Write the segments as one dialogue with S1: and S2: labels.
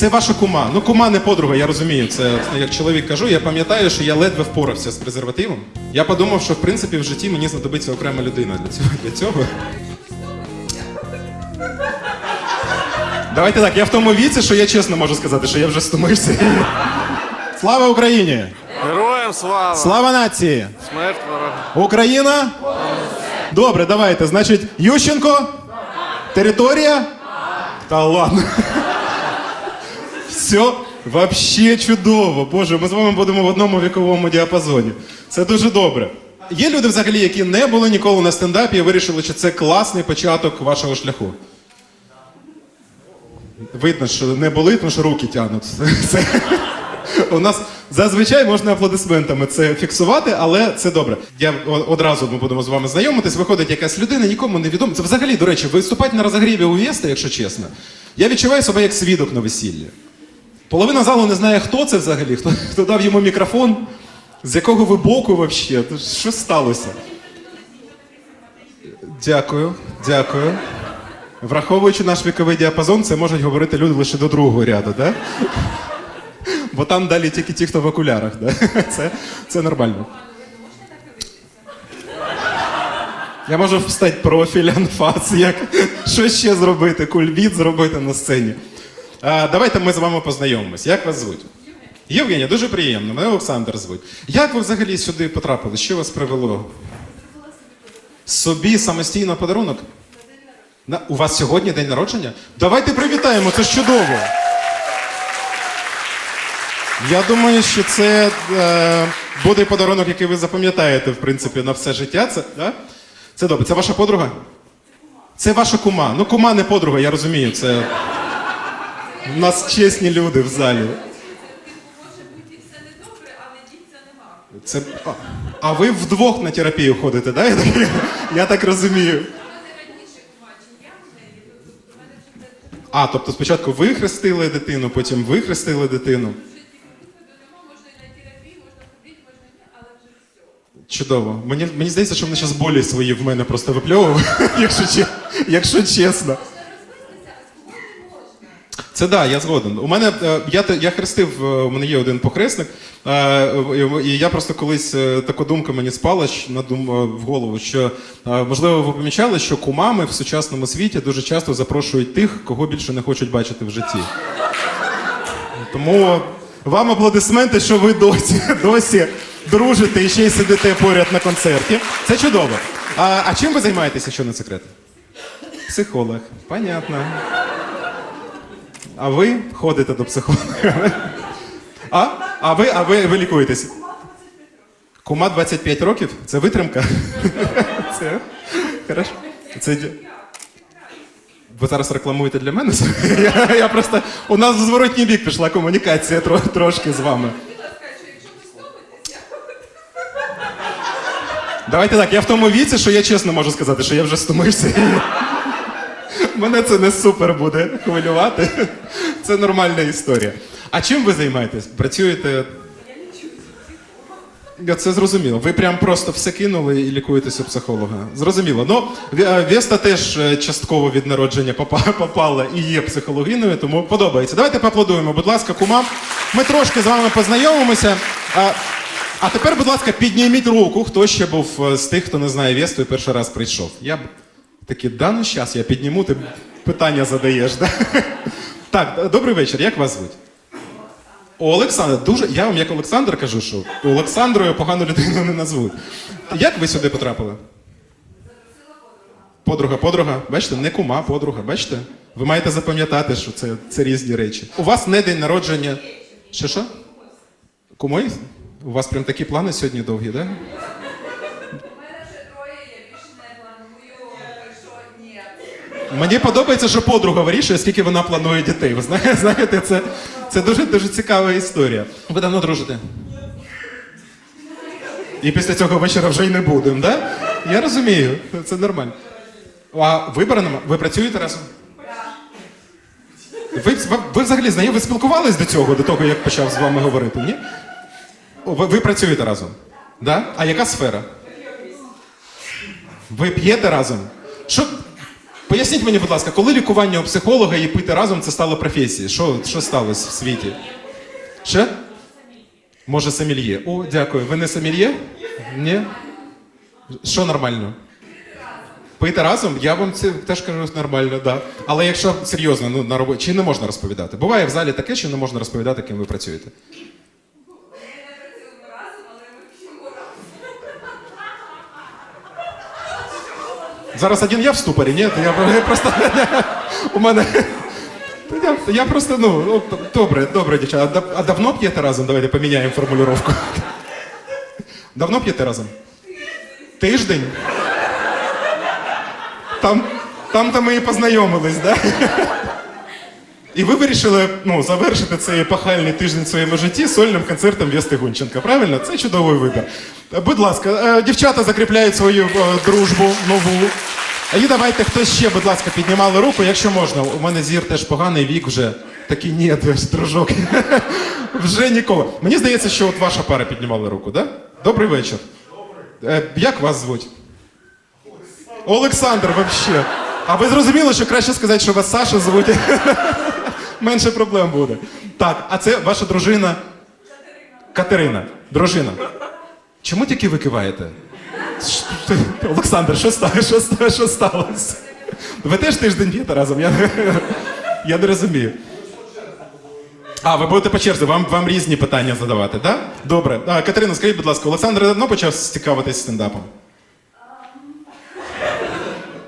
S1: Це ваша кума. Ну, кума не подруга, я розумію. Це як чоловік кажу. Я пам'ятаю, що я ледве впорався з презервативом. Я подумав, що в принципі в житті мені знадобиться окрема людина для цього. Для цього. Давайте так, я в тому віці, що я чесно можу сказати, що я вже стомився. Слава Україні!
S2: Героям слава!
S1: Слава нації!
S2: Смерть ворога!
S1: Україна? Добре, давайте. Значить, Ющенко? Територія? Та ладно. Все вообще чудово. Боже, ми з вами будемо в одному віковому діапазоні. Це дуже добре. Є люди взагалі, які не були ніколи на стендапі і вирішили, що це класний початок вашого шляху. Видно, що не були, тому що руки тягнуть. Це, у нас зазвичай можна аплодисментами це фіксувати, але це добре. Я одразу ми будемо з вами знайомитись. Виходить якась людина, нікому не відомо. Це взагалі, до речі, виступати на розогріві у Вєста, якщо чесно. Я відчуваю себе як свідок на весіллі. Половина залу не знає, хто це взагалі, хто, хто дав йому мікрофон, з якого ви боку взагалі. Що сталося? Дякую, дякую. Враховуючи наш віковий діапазон, це можуть говорити люди лише до другого ряду, да? Бо там далі тільки ті, хто в окулярах. Да? Це, це нормально. Я можу встати профіль, анфас, як що ще зробити, кульбіт зробити на сцені. Давайте ми з вами познайомимось. Як вас звуть? Євгенія, дуже приємно. Мене Олександр звуть. Як ви взагалі сюди потрапили? Що вас привело? Собі самостійно подарунок? На, у вас сьогодні день народження? Давайте привітаємо, це ж чудово. Я думаю, що це е, буде подарунок, який ви запам'ятаєте, в принципі, на все життя. Це, да? це добре. Це ваша подруга? Це ваша кума. Ну, кума не подруга, я розумію. Це... У нас чесні люди в залі. Це... А, а ви вдвох на терапію ходите, да? Я так, я так розумію. А, тобто спочатку ви хрестили дитину, потім ви хрестили дитину. Чудово. Мені, мені здається, що вони зараз болі свої в мене просто випльовували, якщо, якщо чесно. Це да, я згоден. У мене е, я, я хрестив, е, у мене є один похресник, е, і- я просто колись така думка мені спала в голову, що можливо ви помічали, що кумами в сучасному світі дуже часто запрошують тих, кого більше не хочуть бачити в житті. Тому вам аплодисменти, що ви досі, досі дружите і ще й сидите поряд на концерті. Це чудово. А, а чим ви займаєтеся, якщо не секрет? Психолог. Понятно. А ви ходите до психолога? А? А ви, а ви, ви лікуєтесь? Кума 25 років? Це витримка? Це хорошо. Це... Ви зараз рекламуєте для мене? Я, я просто... У нас в зворотній бік пішла комунікація тро, трошки з вами. Давайте так, я в тому віці, що я чесно можу сказати, що я вже стомився. Мене це не супер буде хвилювати. Це нормальна історія. А чим ви займаєтесь? Працюєте? Я це зрозуміло. Ви прям просто все кинули і лікуєтеся у психолога. Зрозуміло. Ну, е, Веста теж е, частково від народження попала і є психологиною, тому подобається. Давайте поаплодуємо, будь ласка, кумам. Ми трошки з вами познайомимося. А, а тепер, будь ласка, підніміть руку, хто ще був е, з тих, хто не знає Весту і перший раз прийшов. Я б такий, да, ну щас я підніму, ти питання задаєш. Да? Так, добрий вечір. Як вас звуть? Олександр, дуже. Я вам як Олександр кажу, що Олександрою погану людину не назвуть. Як ви сюди потрапили? Подруга, подруга, бачите, не кума, подруга, бачите? Ви маєте запам'ятати, що це, це різні речі. У вас не день народження. Що що? Кумой? У вас прям такі плани сьогодні довгі, так? Да?
S3: у мене вже троє, я більше не планую, так що ні.
S1: Мені подобається, що подруга вирішує, скільки вона планує дітей. Ви знаєте, знаєте це, це дуже дуже цікава історія. Ви давно дружите? І після цього вечора вже й не будемо, да? Я розумію, це нормально. А вибору нема? Ви працюєте разом? Ви, ви взагалі знайомі, ви спілкувались до цього, до того, як почав з вами говорити, ні? Ви, ви працюєте разом? Да? А яка сфера? Ви п'єте разом? Що, Поясніть мені, будь ласка, коли лікування у психолога і пити разом це стало професією? Що, що сталося в світі? Ще? Може, сомельє. О, дякую. Ви не сомельє? Ні? Що нормально? Пити разом? Я вам це теж кажу нормально. Да. Але якщо серйозно, ну на роботі, чи не можна розповідати? Буває в залі таке, що не можна розповідати, ким ви працюєте.
S3: Ми не працюємо разом, але ми п'ємо разом.
S1: Зараз один я в ступорі, ні? Я, просто. У мене. Я, я просто, ну, добре, добре, дівчата. А, давно п'єте разом? Давайте поміняємо формулювання. Давно п'єте разом? Тиждень? Там, там то ми і познайомились, да? І ви вирішили ну, завершити цей епохальний тиждень в своєму житті сольним концертом Вести Гунченка. Правильно? Це чудовий вибір. Будь ласка, е, дівчата закріпляють свою е, дружбу нову. І давайте хтось ще, будь ласка, піднімали руку, якщо можна. У мене зір теж поганий вік вже. Такий ні, дружок. вже нікого. Мені здається, що от ваша пара піднімала руку, да? Добрий вечір. Добрий. Як вас звуть? Олександр, вообще. А ви зрозуміли, що краще сказати, що вас Саша звуть? Менше проблем буде. Так, а це ваша дружина? Катерина. Дружина. Чому тільки ви киваєте? Олександр, що сталося? Що, що сталося? Ви теж тиждень п'єте разом? Я, я не розумію. А, ви будете по черзі, вам, вам різні питання задавати, так? Да? Добре. А, Катерина, скажіть, будь ласка, Олександр давно почав цікавитись стендапом?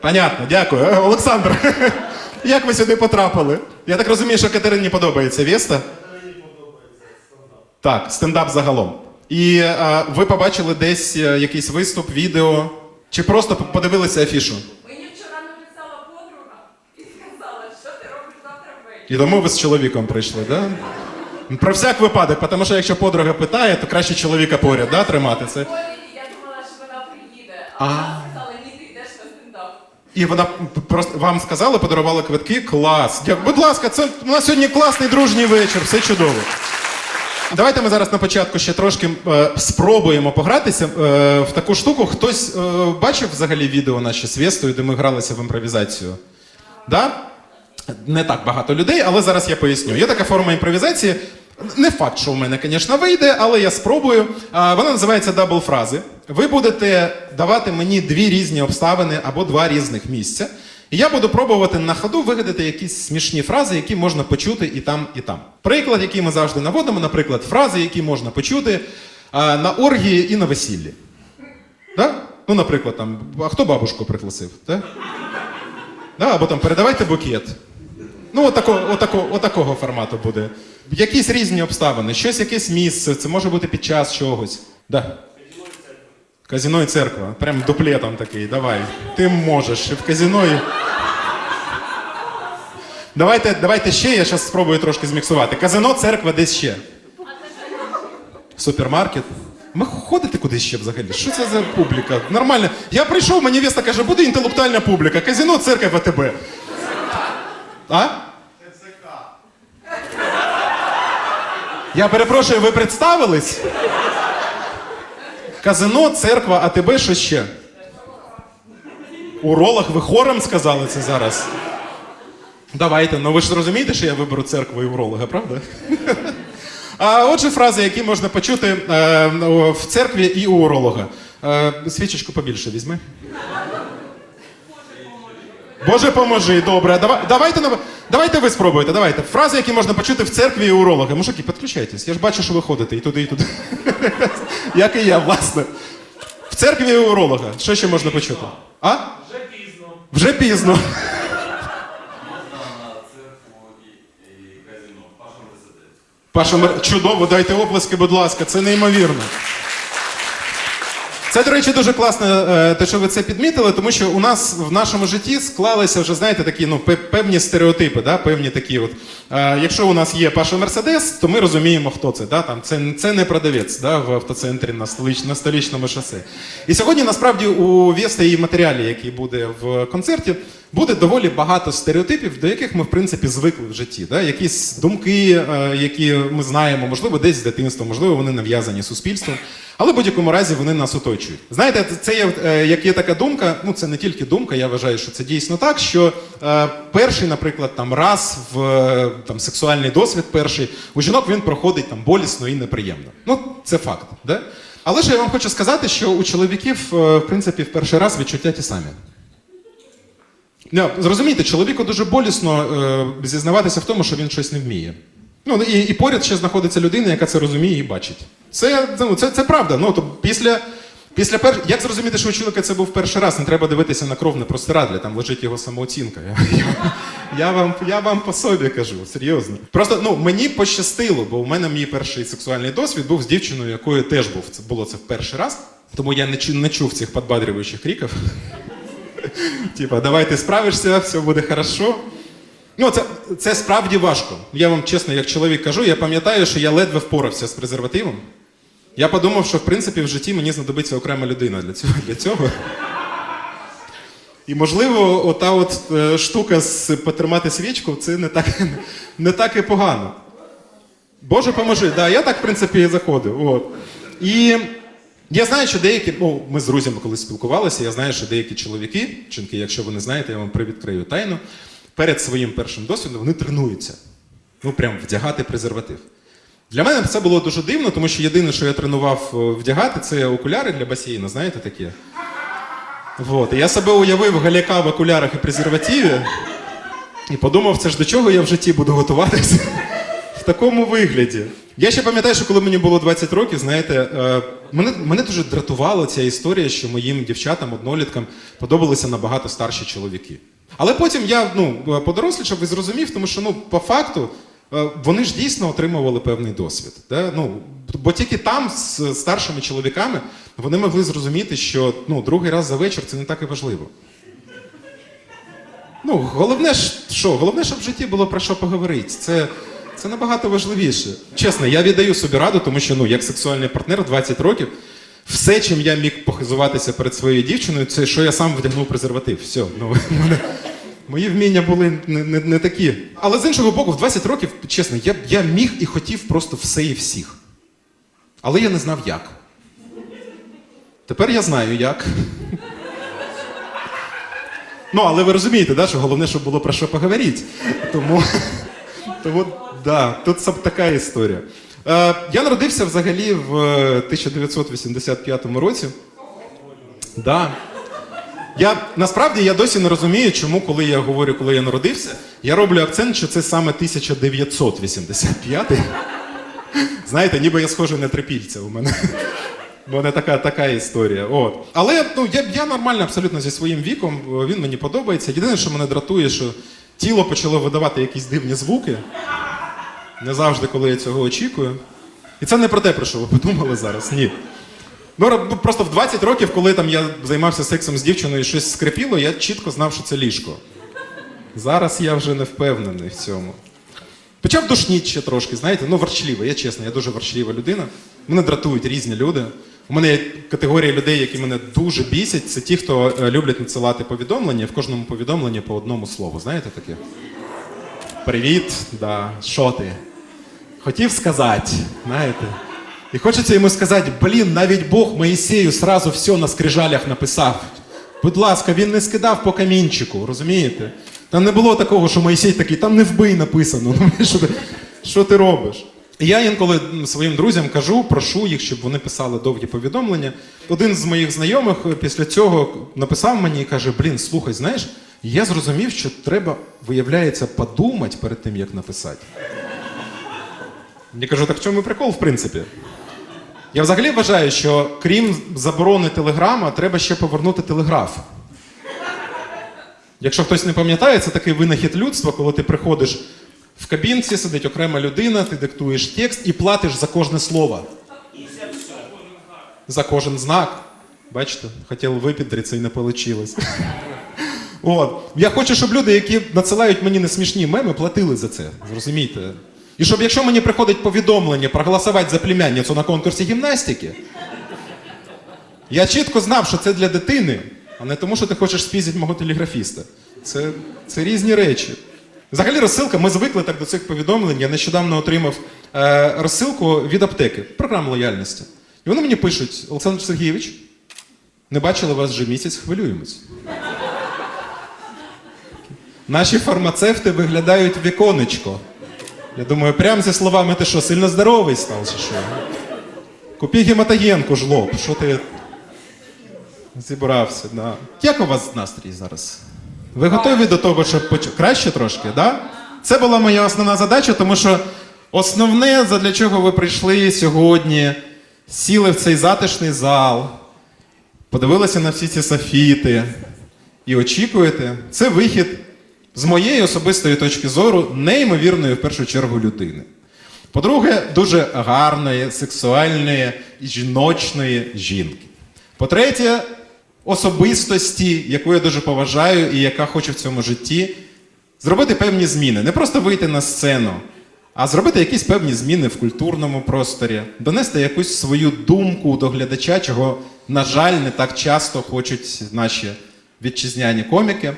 S1: Понятно, дякую. Е, Олександр, як ви сюди потрапили? Я так розумію, що Катерині подобається Веста? Так, стендап загалом. І е, ви побачили десь е, якийсь виступ, відео, чи просто подивилися афішу?
S3: Мені вчора написала подруга і сказала, що ти робиш завтра ввечері.
S1: І тому ви з чоловіком прийшли, да? Про всяк випадок, тому що якщо подруга питає, то краще чоловіка поряд да, тримати це.
S3: Я думала, що вона приїде,
S1: А.
S3: а вона сказала, ні, ти йдеш на стендап.
S1: І вона просто вам сказала, подарувала квитки. Клас. Будь ласка, це у нас сьогодні класний дружній вечір, все чудово. Давайте ми зараз на початку ще трошки е, спробуємо погратися е, в таку штуку. Хтось е, бачив взагалі відео наші з Вестою, де ми гралися в імпровізацію? Да? Не так багато людей, але зараз я поясню. Є така форма імпровізації. Не факт, що в мене, звісно, вийде, але я спробую. А, Вона називається дабл фрази. Ви будете давати мені дві різні обставини або два різних місця. І я буду пробувати на ходу вигадати якісь смішні фрази, які можна почути і там, і там. Приклад, який ми завжди наводимо, наприклад, фрази, які можна почути а, на оргії і на весіллі. Да? Ну, наприклад, там, а хто бабушку пригласив? Да? Да? Або там передавайте букет. Ну, отако, отако, отакого формату буде. Якісь різні обставини, щось, якесь місце, це може бути під час чогось. Да. Казіно і церква. Прям дуплетом такий, давай. Ти можеш. І в казіно і... Давайте, давайте ще, я зараз спробую трошки зміксувати. Казино, церква, десь ще. Супермаркет. Ми ходите кудись ще взагалі? Що це за публіка? Нормально. Я прийшов, мені Веста каже, буде інтелектуальна публіка. Казино, церква, ВТБ. А? Я перепрошую, ви представились? Казино, церква, а тебе що ще? Уролог, ви хором сказали це зараз? Давайте, ну ви ж розумієте, що я виберу церкву і уролога, правда? А отже, фрази, які можна почути е, в церкві і у уролога. Е, свічечку побільше візьми. Боже, поможи, добре. Давай, давайте, давайте ви спробуєте. Давайте. Фрази, які можна почути в церкві і уролога. Мужики, підключайтесь. Я ж бачу, що ви ходите і туди, і туди. Як і я, власне. В церкві і уролога. Що ще можна почути? А? Вже пізно. Вже пізно. Паша чудово, дайте оплески, будь ласка, це неймовірно. Це, до речі, дуже класно, е, те, що ви це підмітили, тому що у нас в нашому житті склалися вже, знаєте, такі ну, певні стереотипи, да? певні такі. От. Е, Якщо у нас є Паша Мерседес, то ми розуміємо, хто це. Да? Там, це, це не продавець да? в автоцентрі на, століч, на столічному шосе. І сьогодні, насправді, у Веста і матеріалі, який буде в концерті, буде доволі багато стереотипів, до яких ми, в принципі, звикли в житті. Да? Якісь думки, е, які ми знаємо, можливо, десь з дитинства, можливо, вони нав'язані суспільством, але в будь-якому разі вони нас оточують. Знаєте, це є, е, як є така думка, ну це не тільки думка, я вважаю, що це дійсно так, що е, перший, наприклад, там раз в там, сексуальний досвід перший, у жінок він проходить там болісно і неприємно. Ну, це факт. Да? Але ж я вам хочу сказати, що у чоловіків, в принципі, в перший раз відчуття ті самі. Ну, зрозумійте, чоловіку дуже болісно е, зізнаватися в тому, що він щось не вміє. Ну, і, і поряд ще знаходиться людина, яка це розуміє і бачить. Це, ну, це, це правда. Ну, то після, після пер... Як зрозуміти, що у чоловіка це був перший раз? Не треба дивитися на кров на простирадля, там лежить його самооцінка. Я, я, я, вам, я вам по собі кажу, серйозно. Просто ну, мені пощастило, бо у мене мій перший сексуальний досвід був з дівчиною, якою теж був. Це було це в перший раз. Тому я не, не чув цих подбадрюючих криків. Типа, давай ти справишся, все буде хорошо. Ну, це, це справді важко. Я вам чесно, як чоловік кажу, я пам'ятаю, що я ледве впорався з презервативом. Я подумав, що в принципі в житті мені знадобиться окрема людина для цього. Для цього. І можливо, ота от е, штука з потримати свічку, це не так, не так і погано. Боже, поможи. Да, я так, в принципі, і заходив. От. І я знаю, що деякі, ну, ми з друзями колись спілкувалися, я знаю, що деякі чоловіки, жінки, якщо ви не знаєте, я вам привідкрию тайну, перед своїм першим досвідом вони тренуються. Ну, прям вдягати презерватив. Для мене це було дуже дивно, тому що єдине, що я тренував е, вдягати, це окуляри для басейну, знаєте такі? Вот. І я себе уявив галяка в окулярах і презервативі, і подумав, це ж до чого я в житті буду готуватися в такому вигляді. Я ще пам'ятаю, що коли мені було 20 років, знаєте, е, мене, мене дуже дратувала ця історія, що моїм дівчатам, одноліткам подобалися набагато старші чоловіки. Але потім я ну, подорослішав і зрозумів, тому що ну, по факту е, вони ж дійсно отримували певний досвід. Да? Ну, бо тільки там з старшими чоловіками вони могли зрозуміти, що ну, другий раз за вечір це не так і важливо. Ну, головне що? Головне, щоб в житті було про що поговорити. Це, це набагато важливіше. Чесно, я віддаю собі раду, тому що ну, як сексуальний партнер 20 років, все, чим я міг похизуватися перед своєю дівчиною, це що я сам вдягнув презерватив. Все, ну, мене, мої вміння були не, не, не такі. Але з іншого боку, в 20 років, чесно, я, я міг і хотів просто все і всіх. Але я не знав як. Тепер я знаю як. Ну, але ви розумієте, да, що головне, щоб було про що поговорити. Тому, тому да, тут така історія. Е, я народився взагалі в е, 1985 році. Да. Я насправді я досі не розумію, чому, коли я говорю, коли я народився, я роблю акцент, що це саме 1985. Знаєте, ніби я схожий на трипільця у мене. У мене така, така історія. От. Але ну, я, я нормально абсолютно зі своїм віком, він мені подобається. Єдине, що мене дратує, що тіло почало видавати якісь дивні звуки. Не завжди, коли я цього очікую. І це не про те, про що ви подумали зараз. Ні. Ну, ро- просто в 20 років, коли там я займався сексом з дівчиною і щось скрипіло, я чітко знав, що це ліжко. Зараз я вже не впевнений в цьому. Почав душніть ще трошки, знаєте, ну ворчлива, я чесно, я дуже ворчлива людина. Мене дратують різні люди. У мене є категорія людей, які мене дуже бісять. Це ті, хто е, люблять надсилати повідомлення, в кожному повідомленні по одному слову. Знаєте таке? Привіт, да, що ти? Хотів сказати, знаєте. І хочеться йому сказати, блін, навіть Бог Моїсею сразу все на скрижалях написав. Будь ласка, він не скидав по камінчику, розумієте? Там не було такого, що Моїсей такий, там не вбий написано. Що, ти, що ти робиш? І я інколи своїм друзям кажу, прошу їх, щоб вони писали довгі повідомлення. Один з моїх знайомих після цього написав мені і каже: Блін, слухай, знаєш, я зрозумів, що треба, виявляється, подумати перед тим, як написати. Я кажу, так в чому прикол, в принципі? Я взагалі вважаю, що крім заборони телеграма, треба ще повернути телеграф. Якщо хтось не пам'ятає, це такий винахід людства, коли ти приходиш в кабінці, сидить окрема людина, ти диктуєш текст і платиш за кожне слово. За кожен знак. Бачите, хотіли випідритися і не вийшло. От. Я хочу, щоб люди, які надсилають мені несмішні меми, платили за це. Зрозумійте. І щоб якщо мені приходить повідомлення проголосувати за племянницю на конкурсі гімнастики, я чітко знав, що це для дитини, а не тому, що ти хочеш спізити мого телеграфіста. Це, це різні речі. Взагалі, розсилка, ми звикли так до цих повідомлень. Я нещодавно отримав е, розсилку від аптеки, програму лояльності. І вони мені пишуть: Олександр Сергійович, не бачили вас вже місяць, хвилюємось. Наші фармацевти виглядають віконечко. Я думаю, прям зі словами ти що, сильно здоровий став чи що? Купі гематогенку жлоб, що ти зібрався? Да. Як у вас настрій зараз? Ви готові до того, щоб поч... краще трошки, да? Це була моя основна задача, тому що основне, задля чого ви прийшли сьогодні, сіли в цей затишний зал, подивилися на всі ці софіти і очікуєте, це вихід з моєї особистої точки зору неймовірної в першу чергу людини. По-друге, дуже гарної, сексуальної і жіночної жінки. По-третє, особистості, яку я дуже поважаю і яка хоче в цьому житті зробити певні зміни. Не просто вийти на сцену, а зробити якісь певні зміни в культурному просторі, донести якусь свою думку до глядача, чого, на жаль, не так часто хочуть наші вітчизняні коміки.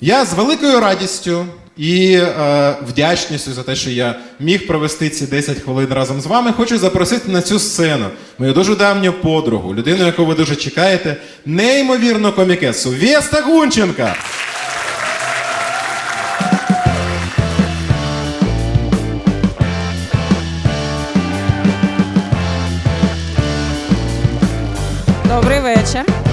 S1: Я з великою радістю і е, вдячністю за те, що я міг провести ці 10 хвилин разом з вами, хочу запросити на цю сцену мою дуже давню подругу, людину, яку ви дуже чекаєте, неймовірну комікесу Веста Гунченка.
S4: Добрий вечір.